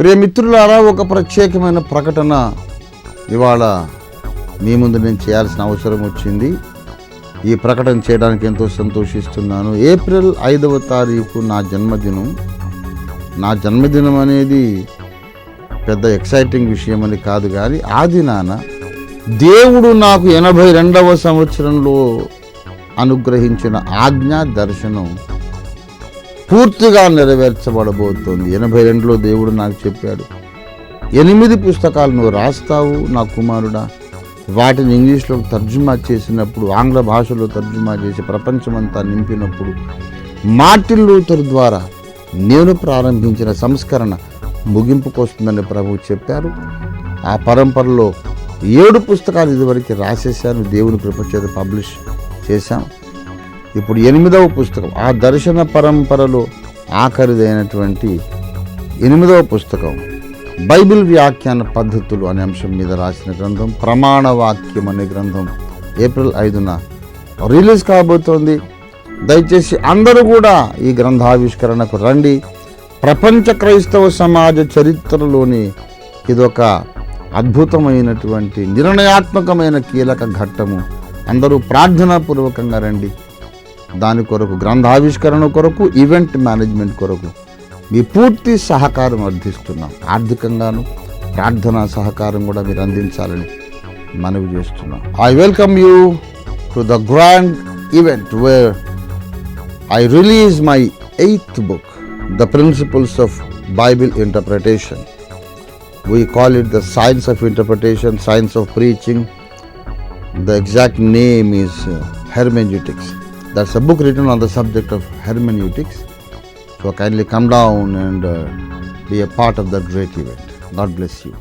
ప్రియమిత్రులారా ఒక ప్రత్యేకమైన ప్రకటన ఇవాళ మీ ముందు నేను చేయాల్సిన అవసరం వచ్చింది. ఈ ప్రకటన చేయడానికి ఎంతో సంతోషిస్తున్నాను. ఏప్రిల్ ఐదవ తారీఖు నా జన్మదినం. నా జన్మదినం అనేది పెద్ద ఎక్సైటింగ్ విషయం అని కాదు కానీ ఆ దినాన దేవుడు నాకు ఎనభై రెండవ సంవత్సరంలో అనుగ్రహించిన ఆజ్ఞా దర్శనం పూర్తిగా నెరవేర్చబడబోతోంది. ఎనభై రెండులో దేవుడు నాకు చెప్పాడు ఎనిమిది పుస్తకాలు నువ్వు రాస్తావు నా కుమారుడా. వాటిని ఇంగ్లీష్లో తర్జుమా చేసినప్పుడు ఆంగ్ల భాషలో తర్జుమా చేసి ప్రపంచమంతా నింపినప్పుడు మార్టిన్ లూథర్ ద్వారా నేను ప్రారంభించిన సంస్కరణ ముగింపుకొస్తుందని ప్రభు చెప్పారు. ఆ పరంపరలో ఏడు పుస్తకాలు ఇదివరకు రాసేసాను దేవుని కృపచేత పబ్లిష్ చేశాం. ఇప్పుడు ఎనిమిదవ పుస్తకం ఆ దర్శన పరంపరలో ఆఖరిదైనటువంటి ఎనిమిదవ పుస్తకం. బైబిల్ వ్యాఖ్యాన పద్ధతులు అనే అంశం మీద రాసిన గ్రంథం ప్రమాణ వాక్యం అనే గ్రంథం ఏప్రిల్ ఐదున రిలీజ్ కాబోతోంది. దయచేసి అందరూ కూడా ఈ గ్రంథావిష్కరణకు రండి. ప్రపంచ క్రైస్తవ సమాజ చరిత్రలోని ఇదొక అద్భుతమైనటువంటి నిర్ణయాత్మకమైన కీలక ఘట్టము. అందరూ ప్రార్థనాపూర్వకంగా రండి. దాని కొరకు గ్రంథావిష్కరణ కొరకు ఈవెంట్ మేనేజ్మెంట్ కొరకు మీ పూర్తి సహకారం అర్థిస్తున్నాం ఆర్థికంగాను ప్రార్థనా సహకారం కూడా మీరు అందించాలని మనవి చేస్తున్నాం. I welcome you to the grand event where I release my eighth book the principles of Bible interpretation we call it the science of interpretation science of preaching the exact name is hermeneutics That's a book written on the subject of hermeneutics. So kindly come down and uh, be a part of that great event. God bless you.